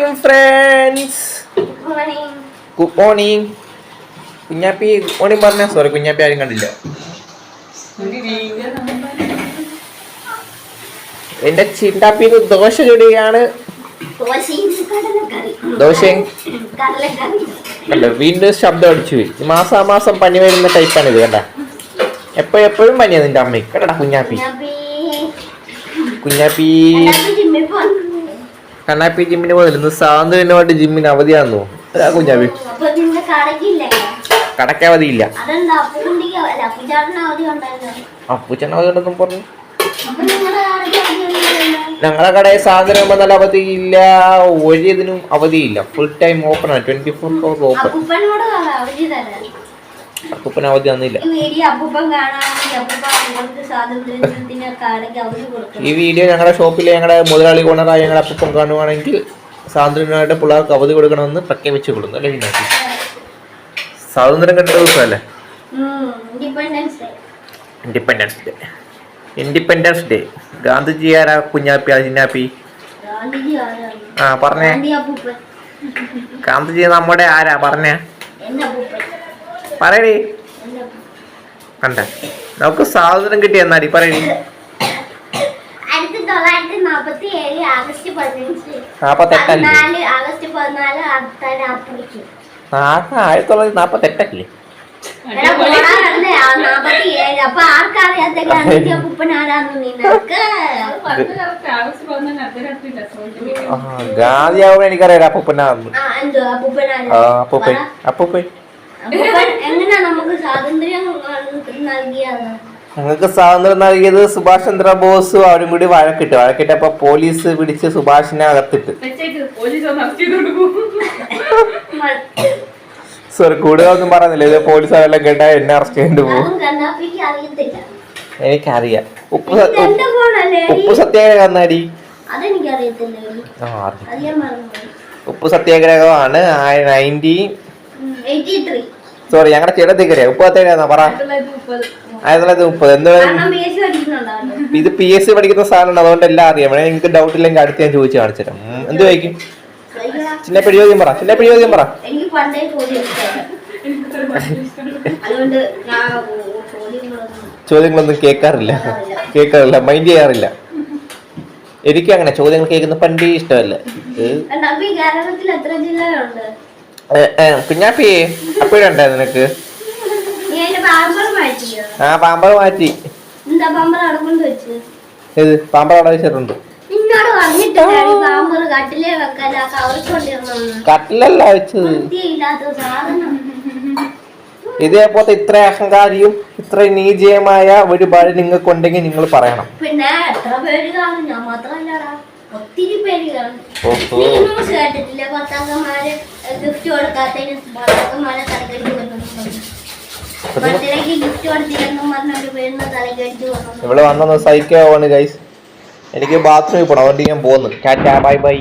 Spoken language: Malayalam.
Morning friends good morning Kunjappi good morning പറഞ്ഞ സോറി കുഞ്ഞാപ്പി ആരും കണ്ടില്ല. എന്റെ ചിണ്ടാപ്പിക്ക് ദോശ ചുടുകയാണ്. ദോശയും കണ്ടോ വീണ്ടും ശബ്ദം അടിച്ചു. മാസാ മാസം മാസാമാസം പനി വരുന്ന ടൈപ്പാണ് ഇത് കണ്ട? എപ്പോ എപ്പോഴും പനിയാ നിന്റെ അമ്മയ്ക്ക്. കണ്ടടാ കുഞ്ഞാപ്പി. കുഞ്ഞാപ്പി. കണ്ണാപ്പി ജിമ്മിന് പോകുന്നില്ല ഇന്ന് സ്വാതന്ത്ര്യമായിട്ട് ജിമ്മിന് അവധിയാണെന്നോ അതാ കുഞ്ഞാപ്പി കടക്ക് അവധിയില്ല. അപ്പൂച്ചൻ അവധി ഉണ്ടെന്നും പറഞ്ഞു. കടയ്ക്ക് ഞങ്ങളുടെ കടയിൽ സാധനം വന്നാൽ അവധിയില്ല ഒരു ഇതിനും അവധിയില്ല. ഫുൾ ടൈം ഓപ്പൺ ആണ്. ട്വന്റി ഫോർ അവർ ഓപ്പൺ അപ്പൂപ്പൻ അവധി തന്നില്ല ഈ വീഡിയോ ഞങ്ങളുടെ ഷോപ്പിലെ ഞങ്ങളുടെ മുതലാളി കോണറായ ഞങ്ങളുടെ അപ്പൂപ്പൻ കാണുവാണെങ്കിൽ സ്വാതന്ത്ര്യനായിട്ട് പിള്ളേർക്ക് അവധി കൊടുക്കണമെന്ന് പ്രഖ്യാപിച്ചു കൊടുക്കുന്നു അല്ലേ ജിനാപ്പി സ്വാതന്ത്ര്യം കിട്ടുന്ന ദിവസമല്ലേ independence day independence day Gandhiji ആരാ? കുഞ്ഞാപ്പി അജിനാപ്പി? ആ പറഞ്ഞേ. ഗാന്ധി ഗാന്ധിജി നമ്മുടെ ആരാ? പറഞ്ഞേ. അപ്പൂപ്പൻ കണ്ട. നമുക്ക് സ്വാതന്ത്ര്യം കിട്ടി എന്നാടി പറയണേ ആയിരത്തി തൊള്ളായിരത്തി നാപ്പത്തി ഏഴ് ആഗസ്റ്റ് പതിനഞ്ച്. നാപ്പത്തെട്ടല്ലേ? പതിനാല് ആഗസ്റ്റ് പതിനാല് അടുത്ത അപ്പുറയ്ക്ക് ആ ആയിരത്തി തൊള്ളായിരത്തി നാപ്പത്തെട്ടല്ലേ? എടാ, പോടാ, അല്ലേ, ആ നാപ്പത്തി ഏഴ് അപ്പൊ ആർക്കറിയാത്ത ഗാന്ധിജി അപ്പൂപ്പൻ ആരാന്ന്. ആ ഗാന്ധി ആവുമ്പോ എനിക്കറിയാം അപ്പൂപ്പനാന്ന് അപ്പൂപ്പൻ. അപ്പൂപ്പൻ. ഞങ്ങൾക്ക് സ്വാതന്ത്ര്യം നൽകിയത് സുഭാഷ് ചന്ദ്ര ബോസ് അവരും കൂടി വഴക്കിട്ട്. വഴക്കിട്ടപ്പോ പോലീസ് പിടിച്ച് സുഭാഷിനെ അകത്തിട്ട്. സോറി കൂടുതൽ ഒന്നും പറഞ്ഞില്ല ഇത് പോലീസ് അതെല്ലാം കേട്ടാ എന്നെ അറസ്റ്റ് ചെയ്യേണ്ടി പോകും. എനിക്കറിയാം. ഉപ്പ് ഉപ്പ് സത്യാഗ്രഹം എന്നാടി ഉപ്പ് സത്യാഗ്രഹമാണ്. Nineteen three. സോറി ഞങ്ങളുടെ ചേട്ടൻ ഉപ്പ് സത്യാഗ്രഹം പറ. ആയിരത്തി തൊള്ളായിരത്തി മുപ്പത് എന്ത് ഇത് പി എസ് സി പഠിക്കുന്ന സാധനമാണ്. അതുകൊണ്ട് എല്ലാം അറിയാം. വേണേ നിങ്ങൾക്ക് ഡൗട്ട് ഇല്ലെങ്കിൽ അടുത്ത് ഞാൻ ചോദിച്ചു കാണിച്ചു തരാം എന്ത് ചോദിക്കും. ചിന്നപ്പടി ചോദ്യം പറ. ചിന്നപ്പടി ചോദ്യം പറ. എനിക്ക് ചോദ്യങ്ങളൊന്നും കേൾക്കാറില്ല. കേൾക്കാറില്ല. മൈൻഡ് ചെയ്യാറില്ല. എനിക്ക് അങ്ങനെ ചോദ്യങ്ങൾ കേൾക്കുന്ന പണ്ടേ ഇഷ്ടമല്ല. കേരളത്തിൽ എത്ര ജില്ലകളുണ്ട്? കുഞ്ഞാപ്പി അപ്പോഴുണ്ടേ നിനക്ക്? ആ പാമ്പർ മാറ്റി. പാമ്പർ അവിടെ വെച്ചിട്ടുണ്ട്? കട്ടിലല്ല വെച്ചത്. ഇതേപോലത്തെ ഇത്ര അഹങ്കാരിയും ഇത്ര നീചയമായ ഒരു ബഴി നിങ്ങൾക്കുണ്ടെങ്കിൽ നിങ്ങൾ പറയണം. പിന്നെ എത്ര പേര് കാണും? ഞാൻ മാത്രല്ലടാ ഒത്തിരി പേരുകളാണ് കേട്ടിട്ടില്ല. ഭർത്താക്കന്മാര് ഗിഫ്റ്റ് കൊടുക്കാത്തതിന് പത്താക്കന്മാരെ തലക്കടിച്ച് കൊന്നു ബർത്ത്ഡേക്ക് ഗിഫ്റ്റ് കൊടുത്തില്ലെന്നും പറഞ്ഞ ഒരു പേരിന് തലക്കടിച്ച് കൊന്നു ഇവിടെ വന്നൊന്ന് സഹിക്കാവാണ് ഗൈസ് എനിക്ക് ബാത്റൂമിൽ പോണം. അതുകൊണ്ട് ഞാൻ പോകുന്നു ടാറ്റാ ബൈ ബൈ.